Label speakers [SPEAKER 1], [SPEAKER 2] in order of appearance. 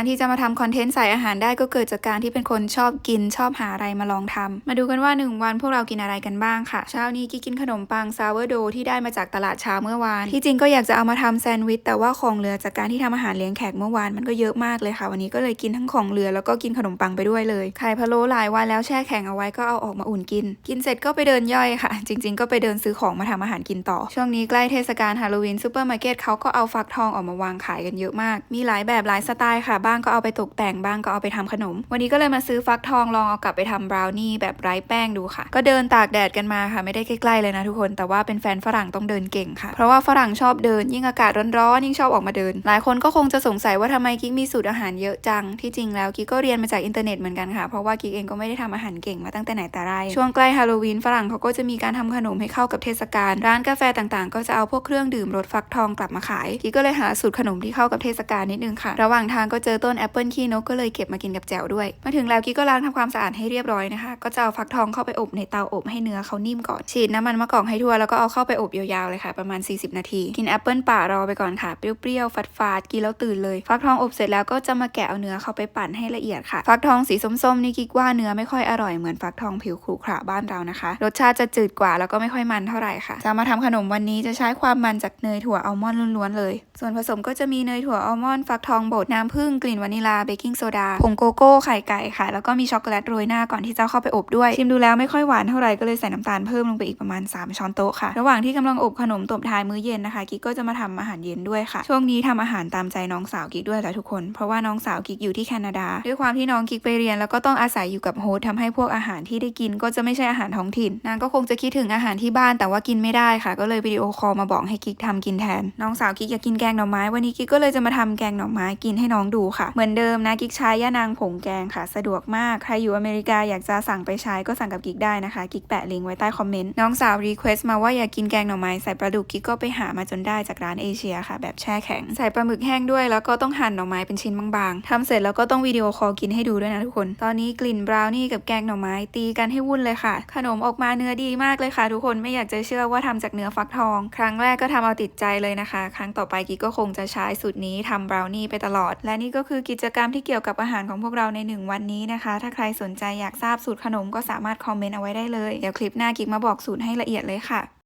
[SPEAKER 1] การที่จะมาทำคอนเทนต์ใส่อาหารได้ก็เกิดจากการที่เป็นคนชอบกินชอบหาอะไรมาลองทำมาดูกันว่าหนึ่งวันพวกเรากินอะไรกันบ้างค่ะ เช้านี้กิกินขนมปังซาวโดที่ได้มาจากตลาดเช้าเมื่อวาน ที่จริงก็อยากจะเอามาทำแซนด์วิชแต่ว่าของเหลือจากการที่ทำอาหารเลี้ยงแขกเมื่อวานมันก็เยอะมากเลยค่ะ วันนี้ก็เลยกินทั้งของเหลือแล้วก็กินขนมปังไปด้วยเลยไข่พะโล้หลายวันแล้วแช่แข็งเอาไว้ก็เอาออกมาอุ่นกิน กินเสร็จก็ไปเดินย่อยค่ะ จริง ๆ ก็ไปเดินซื้อของมาทำอาหารกินต่อ ช่วงนี้ใกล้เทศกาลฮาโลวีนซูเปอร์มาร์เก็ตเขาก็เอาฟักทองออกมาวางขายกันเยอะมาก มีหลายแบบหลายสไตล์ค่ะบ้างก็เอาไปตกแต่งบ้างก็เอาไปทำขนม วันนี้ก็เลยมาซื้อฟักทองลองเอากลับไปทำบราวนี่แบบไร้แป้งดูค่ะ ก็เดินตากแดดกันมาค่ะไม่ได้ใกล้ๆเลยนะทุกคน แต่ว่าเป็นแฟนฝรั่งต้องเดินเก่งค่ะ เพราะว่าฝรั่งชอบเดินยิ่งอากาศร้อนๆยิ่งชอบออกมาเดิน หลายคนก็คงจะสงสัยว่าทำไมกิ๊กมีสูตรอาหารเยอะจัง ที่จริงแล้วกิ๊กก็เรียนมาจากอินเทอร์เน็ตเหมือนกันค่ะ เพราะว่ากิ๊กเองก็ไม่ได้ทำอาหารเก่งมาตั้งแต่ไหนแต่ไร ช่วงใกล้ฮาโลวีนฝรั่งเขาก็จะมีการทำขนมให้เข้ากับเทศกาล ร้านกาแฟต่างๆ ก็จะเอาพวกเครื่องดื่มรสฟักทองกลับมาขายกิ๊กก็เลยหาสูตรขนมที่เข้ากับเทศกาลนิดนึงค่ะ ระหว่างทางก็เจอต้นแอปเปิลขี้นกก็เลยเก็บมากินกับแจ่วด้วย มาถึงแล้วกิ๊กก็ล้างทำความสะอาดให้เรียบร้อยนะคะ ก็จะเอาฟักทองเข้าไปอบในเตาอบให้เนื้อเขานิ่มก่อนฉีดน้ำมันมะกอกให้ทั่วแล้วก็เอาเข้าไปอบยาวๆเลยค่ะ ประมาณ 40 นาที กินแอปเปิลป่ารอไปก่อนค่ะ เปรี้ยวๆฝาดกินแล้วตื่นเลย ฟักทองอบเสร็จแล้วก็จะมาแกะเอาเนื้อเข้าไปปั่นให้ละเอียดค่ะ ฟักทองสีส้มๆนี่กิ๊กว่าเนื้อไม่ค่อยอร่อยเหมือนฟักทองผิวขรุขระบ้านเรานะคะ รสชาติจะจืดกว่าแล้วก็ไม่ค่อยมันเท่าไหร่ค่ะ จะมาทำขนมวันนี้จะใช้ความมันจากเนยถั่วอัลมอนด์ล้วนๆเลย ส่วนผสมก็จะมีเนยถั่วอัลมอนด์ฟักทองบดน้ำผึ้งกลิ่นวานิลาเบกกิ้งโซดาผงโกโก้ไข่ไก่ค่ะ แล้วก็มีช็อกโกแลตโรยหน้าก่อนที่จะเอาเข้าไปอบด้วยชิมดูแล้วไม่ค่อยหวานเท่าไหร่ก็เลยใส่น้ำตาลเพิ่มลงไปอีกประมาณ 3 ช้อนโต๊ะค่ะ ระหว่างที่กำลังอบขนมตบท้ายมื้อเย็นนะคะกิ๊กก็จะมาทำอาหารเย็นด้วยค่ะ ช่วงนี้ทำอาหารตามใจน้องสาวกิ๊กด้วยแหละทุกคน เพราะว่าน้องสาวกิ๊กอยู่ที่แคนาดา ด้วยความที่น้องกิ๊กไปเรียน แล้วก็ต้องอาศัยอยู่กับโฮสทำให้พวกอาหารที่ได้กินก็จะไม่ใช่อาหารท้องถิ่นนางก็คงจะคิดถึงอาหารที่บ้านแต่ว่ากินไม่ได้ค่ะ ก็เลยวิดีโอคอลมาบอกให้กิ๊กทำกินแทน น้องสาวกิ๊กอยากกินแกงหน่อไม้วันนี้กิ๊กก็เลยจะมาทำแกงหน่อไม้กินให้น้องดูค่ะ เหมือนเดิมนะกิ๊กใช้ย่านางผงแกงค่ะ สะดวกมาก ใครอยู่อเมริกาอยากจะสั่งไปใช้ก็สั่งกับกิ๊กได้นะคะ กิ๊กแปะลิงก์ไว้ใต้คอมเมนต์ น้องสาวรีเควสต์มาว่าอยากกินแกงหน่อไม้ใส่ปลาดุกกิ๊กก็ไปหามาจนได้จากร้านเอเชียค่ะ แบบแช่แข็ง ใส่ปลาหมึกแห้งด้วย แล้วก็ต้องหั่นหน่อไม้เป็นชิ้นบางๆทำเสร็จแล้วก็ต้องวิดีโอคอลกินให้ดูด้วยนะทุกคน ตอนนี้กลิ่นบราวนี่กับแกงหน่อไม้ตีกันให้วุ่นเลยค่ะ ขนมออกมาเนื้อดีมากเลยค่ะ ทุกคนไม่อยากจะเชื่อว่าทำจากเนื้อฟักทอง ครั้งแรกก็ทำเอาติดใจเลยนะคะ ครั้งต่อไปกิ๊กก็คงจะใช้สูตรนี้ทำบราวนี่ไปตลอด และนี่ก็็คือกิจกรรมที่เกี่ยวกับอาหารของพวกเราในหนึ่งวันนี้นะคะ ถ้าใครสนใจอยากทราบสูตรขนมก็สามารถคอมเมนต์เอาไว้ได้เลย เดี๋ยวคลิปหน้ากิ๊กมาบอกสูตรให้ละเอียดเลยค่ะ